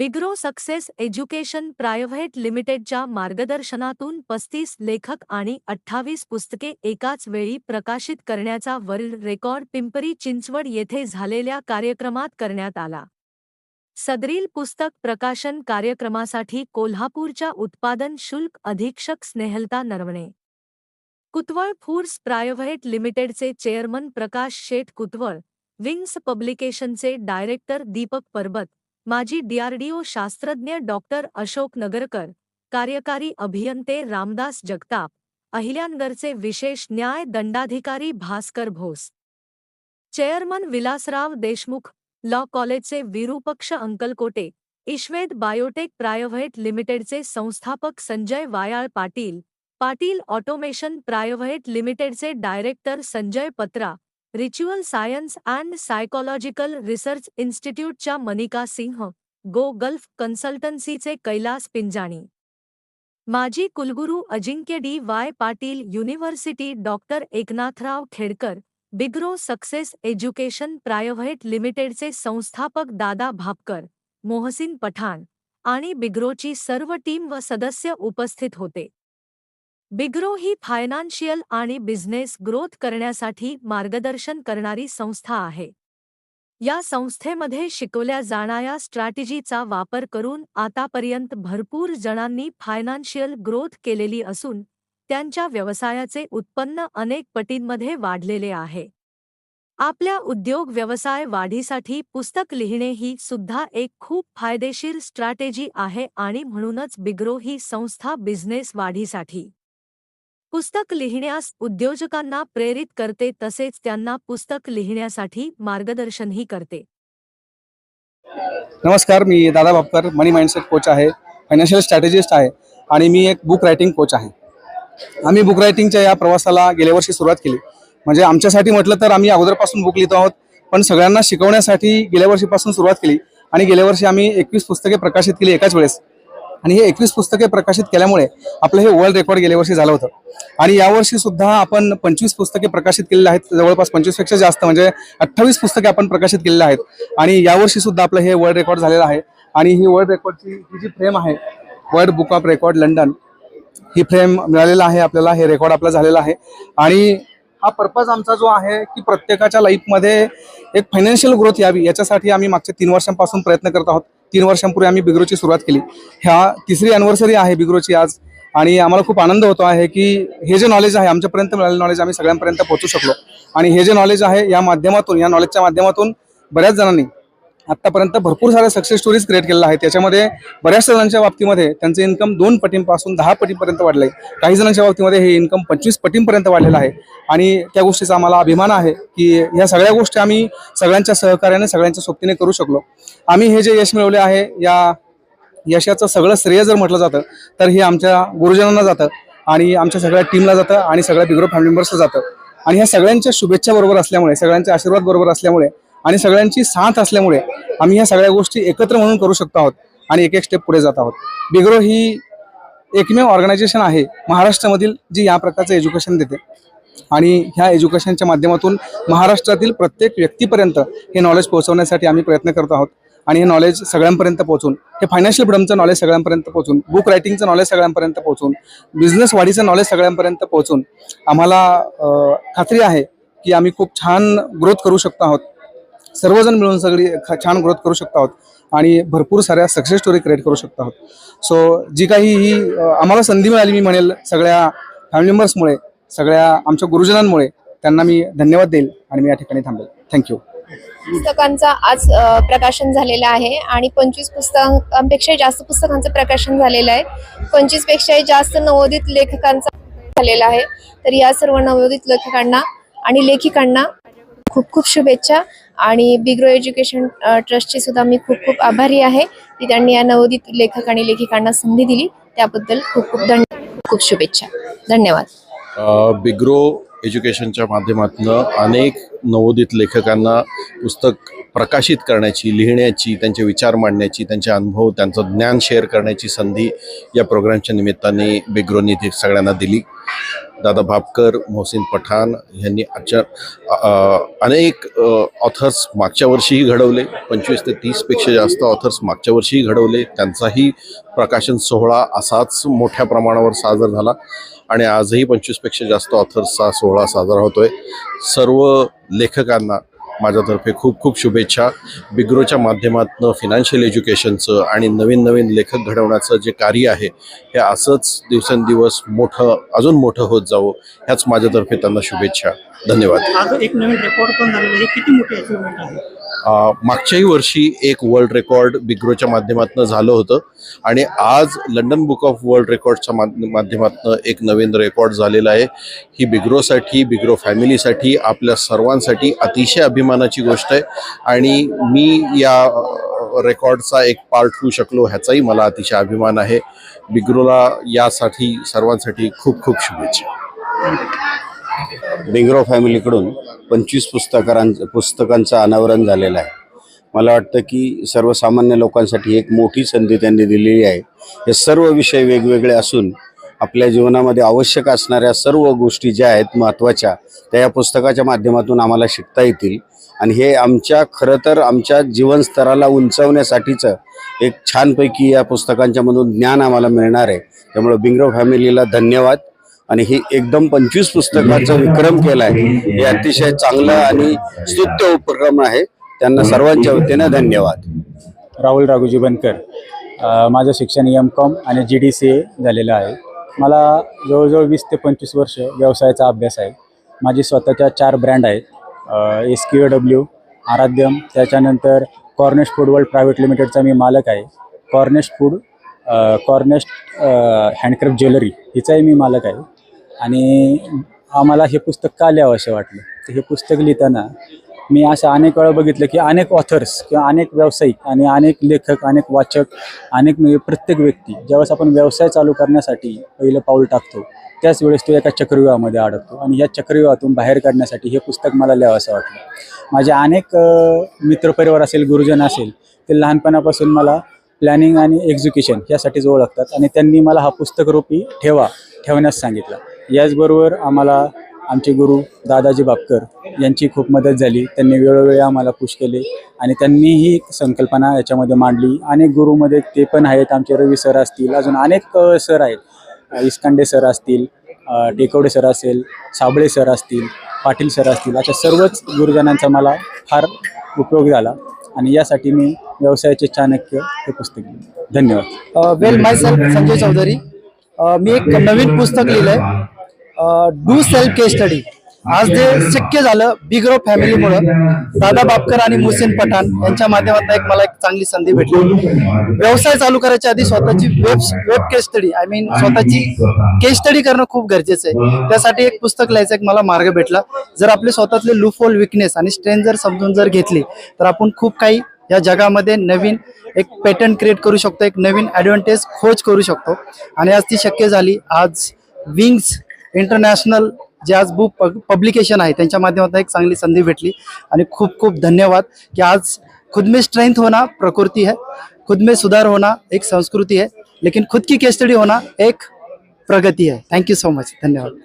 बिग्रो success education private लिमिटेडच्या मार्गदर्शनातून पस्तीस लेखक आणि अठ्ठावीस पुस्तके एकाच वेळी प्रकाशित करण्याचा वर्ल्ड रेकॉर्ड पिंपरी चिंचवड येथे झालेल्या कार्यक्रमात करण्यात आला. सदरील पुस्तक प्रकाशन कार्यक्रमासाठी कोल्हापूरच्या उत्पादन शुल्क अधीक्षक स्नेहलता नरवणे. कुतवळ फूर्स प्रायव्हेट लिमिटेडचे चेअरमन प्रकाश शेठ कुतवळ विंग्स पब्लिकेशनचे डायरेक्टर दीपक परबत माजी डीआरडीओ शास्त्रज्ञ डॉक्टर अशोक नगरकर, कार्यकारी अभियंते रामदास जगताप, अहिल्यानगरचे विशेष न्याय दंडाधिकारी भास्कर भोस. चेअरमन विलासराव देशमुख, लॉ कॉलेजचे विरूपक्ष अंकलकोटे ईश्वेद बायोटेक प्रायव्हेट लिमिटेडचे संस्थापक संजय वायाळ पाटील पाटील ऑटोमेशन प्रायव्हेट लिमिटेडचे director Sanjay Patra ritual science and psychological research इन्स्टिट्यूटच्या Manika Singh go gulf कन्सल्टन्सीचे कैलास पिंजाणी. माजी कुलगुरू Ajinkya D Y Patil university doctor Eknathrao Khedkar Bigrow success education private लिमिटेडचे संस्थापक दादा भापकर मोहसिन पठाण आणि बिग्रोची सर्व टीम व सदस्य उपस्थित होते. बिग्रो ही फायनान्शियल आणि बिझनेस ग्रोथ करण्यासाठी मार्गदर्शन करणारी संस्था आहे. या संस्थेमध्ये शिकवल्या जाणाऱ्या स्ट्रॅटेजीचा वापर करून आतापर्यंत भरपूर जणांनी फायनान्शियल ग्रोथ केलेली असून त्यांच्या व्यवसायाचे उत्पन्न अनेक पटींमध्ये वाढलेले आहे. आपल्या उद्योग व्यवसाय वाढीसाठी पुस्तक लिहिणे ही सुद्धा एक खूप फायदेशीर स्ट्रॅटेजी आहे आणि म्हणूनच बिग्रो ही संस्था बिझनेस वाढीसाठी पुस्तक लिहिण्यास उद्योजकांना प्रेरित करते तसेच त्यांना पुस्तक लिहिण्यासाठी मार्गदर्शनही करते. नमस्कार मी Dada Bapkar money mindset coach आहे फायनान्शियल स्ट्रॅटेजिस्ट आहे आणि मी एक बुक रायटिंग कोच आहे. आम्ही बुक रायटिंगच्या या प्रवासाला गेल्या वर्षी सुरुवात केली. म्हणजे आमच्यासाठी म्हटलं तर आम्ही अगोदरपासून बुक लिहितो आहोत पण सगळ्यांना शिकवण्यासाठी गेल्या वर्षीपासून सुरुवात केली आणि गेल्या वर्षी आम्ही एकवीस पुस्तके प्रकाशित केली एकाच वेळेस. आणि हे एकवीस पुस्तके प्रकाशित केल्यामुळे आपलं हे वर्ल्ड रेकॉर्ड गेल्या वर्षी झालं होतं. आणि यावर्षी सुद्धा आपण पंचवीस पुस्तके प्रकाशित केलेली आहेत. जवळपास पंचवीसपेक्षा जास्त म्हणजे अठ्ठावीस पुस्तके आपण प्रकाशित केलेली आहेत. आणि यावर्षी सुद्धा आपलं हे वर्ल्ड रेकॉर्ड झालेलं आहे. आणि ही वर्ल्ड रेकॉर्डची ही जी फ्रेम आहे world book of record London he frame मिळालेला आहे आपल्याला हे रेकॉर्ड आपलं झालेला आहे. आणि हा पर्पज आमचा जो आहे की प्रत्येकाच्या लाईफमध्ये एक फायनान्शियल ग्रोथ यावी याच्यासाठी आम्ही मागच्या तीन वर्षांपासून प्रयत्न करत आहोत. तीन वर्षांपूर्वी आम्ही बिग्रोची सुरुवात केली. ह्या तिसरी अॅनिव्हर्सरी आहे बिग्रोची आज आणि आम्हाला खूप आनंद होतो आहे की हे जे नॉलेज आहे आमच्यापर्यंत मिळालेलं नॉलेज आम्ही सगळ्यांपर्यंत पोहोचू शकलो. आणि हे जे नॉलेज आहे या माध्यमातून या नॉलेजच्या माध्यमातून बऱ्याच जणांनी आत्तापर्यंत भरपूर साऱ्या सक्सेस स्टोरीज क्रिएट केलेल्या आहेत. त्याच्यामध्ये बऱ्याच जणांच्या बाबतीमध्ये त्यांचं इन्कम दोन पटींपासून दहा पटींपर्यंत वाढलं आहे काही जणांच्या बाबतीमध्ये हे इन्कम पंचवीस पटींपर्यंत वाढलेलं आहे. आणि त्या गोष्टीचा आम्हाला अभिमान आहे की ह्या सगळ्या गोष्टी आम्ही सगळ्यांच्या सहकार्याने सगळ्यांच्या सोबतीने करू शकलो. आम्ही हे जे यश मिळवले आहे या यशाचं सगळं श्रेय जर म्हटलं जातं तर हे आमच्या गुरुजनांना जातं आणि आमच्या सगळ्या टीमला जातं आणि सगळ्या बिग्रो फॅमिली मेंबर्सला जातं. आणि ह्या सगळ्यांच्या शुभेच्छा बरोबर असल्यामुळे सगळ्यांच्या आशीर्वाद बरोबर असल्यामुळे आणि सगळ्यांची साथ असल्यामुळे आम्ही ह्या सगळ्या गोष्टी एकत्र म्हणून करू शकतो आहोत आणि एक एक स्टेप पुढे जात आहोत. बिग्रो ही एकमेव ऑर्गनायझेशन आहे महाराष्ट्रामधील जी या प्रकारचं एज्युकेशन देते. आणि ह्या एज्युकेशनच्या माध्यमातून महाराष्ट्रातील प्रत्येक व्यक्तीपर्यंत हे नॉलेज पोहोचवण्यासाठी आम्ही प्रयत्न करत आहोत. आणि हे नॉलेज सगळ्यांपर्यंत पोहोचून हे फायनान्शियल फ्रीडमचं नॉलेज सगळ्यांपर्यंत पोहोचून बुक रायटिंगचं नॉलेज सगळ्यांपर्यंत पोहोचून बिझनेस वाढीचं नॉलेज सगळ्यांपर्यंत पोहोचून आम्हाला खात्री आहे की आम्ही खूप छान ग्रोथ करू शकतो आहोत. सर्वजण मिळून सगळी ख- छान ग्रोथ करू शकतो आहोत आणि भरपूर साऱ्या सक्सेस स्टोरी क्रिएट करू शकतो आहोत. सो जी काही ही आम्हाला संधी मिळाली मी म्हणेल सगळ्या फॅमिली मेंबर्समुळे सगळ्या आमच्या गुरुजनांमुळे त्यांना मी धन्यवाद देईल आणि मी या ठिकाणी थांबेल. थँक्यू पुस्तकांचा आज प्रकाशन झालेलं आहे आणि पंचवीस पुस्तकांपेक्षा जास्त पुस्तकांचं प्रकाशन झालेलं आहे. पंचवीस पेक्षाही जास्त नवोदित लेखकांचा झालेला आहे. तर या सर्व नवोदित लेखकांना आणि लेखिकांना खूप खूप शुभेच्छा. आणि बिग्रो एज्युकेशन अ, ट्रस्टची सुद्धा मी खूप खूप आभारी आहे. की त्यांनी या नवोदित लेखक आणि लेखिकांना संधी दिली. त्याबद्दल खूप खूप धन्य खूप शुभेच्छा. धन्यवाद. बिग्रो एज्युकेशनच्या माध्यमातून अनेक नवोदित लेखकांना पुस्तक प्रकाशित करण्याची लिहिण्याची त्यांचे विचार मांडण्याची त्यांचे अनुभव त्यांचं ज्ञान शेअर करण्याची संधी या प्रोग्रामच्या निमित्ताने बिग्रोनी सगळ्यांना दिली. दादा भापकर मोहसिन पठाण यांनी आजच्या अनेक ऑथर्स मागच्या वर्षीही घडवले. पंचवीस ते तीसपेक्षा जास्त ऑथर्स मागच्या वर्षीही घडवले. त्यांचाही प्रकाशन सोहळा असाच मोठ्या प्रमाणावर साजरा झाला. आणि आजही पंचवीसपेक्षा जास्त ऑथर्सचा सोहळा साजरा होतोय. सर्व लेखकांना माझ्यातर्फे खूप खूप शुभेच्छा. बिग्रोच्या माध्यमातून फिनान्शियल एज्युकेशनचं आणि नवीन नवीन लेखक घडवण्याचं जे कार्य आहे हे असंच दिवसेंदिवस मोठं अजून मोठं होत जावं ह्याच माझ्यातर्फे त्यांना शुभेच्छा. धन्यवाद. एक नवीन रेकॉर्ड पण झालेलं आहे. हे किती मोठी अचिव्हमेंट आहे? मागच्याही वर्षी एक वर्ल्ड रेकॉर्ड बिग्रोच्या माध्यमातून झालं होतं. आणि आज लंडन बुक ऑफ वर्ल्ड रेकॉर्डच्या माध्यमातून एक नवीन रेकॉर्ड झालेला आहे. ही बिग्रोसाठी बिग्रो फॅमिलीसाठी आपल्या सर्वांसाठी अतिशय अभिमानाची गोष्ट आहे. आणि मी या रेकॉर्डचा एक पार्ट होऊ शकलो ह्याचाही मला अतिशय अभिमान आहे. बिग्रोला यासाठी सर्वांसाठी खूप खूप शुभेच्छा. बिंग्रो फॅमिलीकडून पंचवीस पुस्तकारां पुस्तकांचं अनावरण झालेलं आहे. मला वाटतं की सर्वसामान्य लोकांसाठी एक मोठी संधी त्यांनी दिलेली आहे. हे सर्व विषय वेगवेगळे असून आपल्या जीवनामध्ये आवश्यक असणाऱ्या सर्व गोष्टी ज्या आहेत महत्त्वाच्या त्या या पुस्तकाच्या माध्यमातून आम्हाला शिकता येतील. आणि हे आमच्या खरं तर आमच्या जीवनस्तराला उंचावण्यासाठीचं एक छानपैकी या पुस्तकांच्यामधून ज्ञान आम्हाला मिळणार आहे. त्यामुळे बिंग्रो फॅमिलीला धन्यवाद. आणि ही एकदम पंचवीस पुस्तकाचा विक्रम केला आहे हे अतिशय चांगलं आणि स्तुत्य उपक्रम आहे. त्यांना सर्वांच्या वतीने धन्यवाद. राहुल राघोजी बनकर माझं शिक्षण एम कॉम आणि जी डी सी ए झालेलं आहे. मला जवळजवळ वीस ते पंचवीस वर्ष व्यवसायाचा अभ्यास आहे. माझी स्वतःच्या चार ब्रँड आहेत एस क्यू डब्ल्यू आराध्यम त्याच्यानंतर कॉर्नेश फूड वर्ल्ड प्रायव्हेट लिमिटेडचा मी मालक आहे. कॉर्नेश फूड कॉर्नेस्ट कॉर्नेश हँडक्राफ्ट ज्वेलरी हिचाही मी मालक आहे. आणि आम्हाला हे पुस्तक का लिहावं असं वाटलं? तर हे पुस्तक लिहिताना मी असं अनेक वेळा बघितलं की अनेक ऑथर्स किंवा अनेक व्यावसायिक आणि अनेक लेखक अनेक वाचक अनेक म्हणजे प्रत्येक व्यक्ती ज्यावेळेस आपण व्यवसाय चालू करण्यासाठी पहिलं पाऊल टाकतो त्याच वेळेस तो एका चक्रव्यूहामध्ये अडकतो. आणि या चक्रव्यूहातून बाहेर काढण्यासाठी हे पुस्तक मला लिहावं असं वाटलं. माझे अनेक मित्रपरिवार असेल गुरुजन असेल ते लहानपणापासून मला प्लॅनिंग आणि एक्झिक्युशन यासाठीच ओळखतात आणि त्यांनी मला हा पुस्तकरूपी ठेवा ठेवण्यास सांगितलं. याचबरोबर आम्हाला आमचे गुरु दादाजी बापकर यांची खूप मदत झाली. त्यांनी वेळोवेळी आम्हाला पुश केले आणि त्यांनी ही संकल्पना याच्यामध्ये मांडली. अनेक गुरुमध्ये ते पण आहेत. आमचे रवी सर असतील अजून अनेक सर आहेत. इस्कांडे सर असतील टेकवडे सर असेल साबळे सर असतील पाटील सर असतील अशा सर्वच गुरुजनांचा मला फार उपयोग झाला आणि यासाठी मी व्यवसायाचे चाणक्य हे पुस्तक धन्यवाद. Well my sir Sanjay Chaudhari. मी एक नवीन पुस्तक लिहिलंय. Do self case study. आज जे शक्य झालं बिग्रो फॅमिलीमुळं दादा बापकर आणि मुसेन पठाण यांच्या माध्यमातून एक मला एक चांगली संधी भेटली. व्यवसाय चालू करायच्या आधी स्वतःची web web case study I mean स्वतःची केस स्टडी करणं खूप गरजेचं आहे. त्यासाठी एक पुस्तक लिहायचा एक मला मार्ग भेटला. जर आपले स्वतःतले लुफोल विकनेस आणि स्ट्रेंथ जर समजून जर घेतली तर आपण खूप काही या जगामध्ये नवीन एक पॅटर्न क्रिएट करू शकतो एक नवीन ॲडव्हान्टेज खोज करू शकतो. आणि आज ती शक्य झाली. आज विंग्स इंटरनॅशनल जे आज बुक पब्लिकेशन आहे. त्यांच्या माध्यमातून एक चांगली संधी भेटली. आणि खूप खूप धन्यवाद की आज खुद में स्ट्रेंथ होना प्रकृति है. खुद में सुधार होना एक संस्कृति है. लेकिन खुद की केस स्टडी होना एक प्रगति है. थैंक यू सो मच धन्यवाद.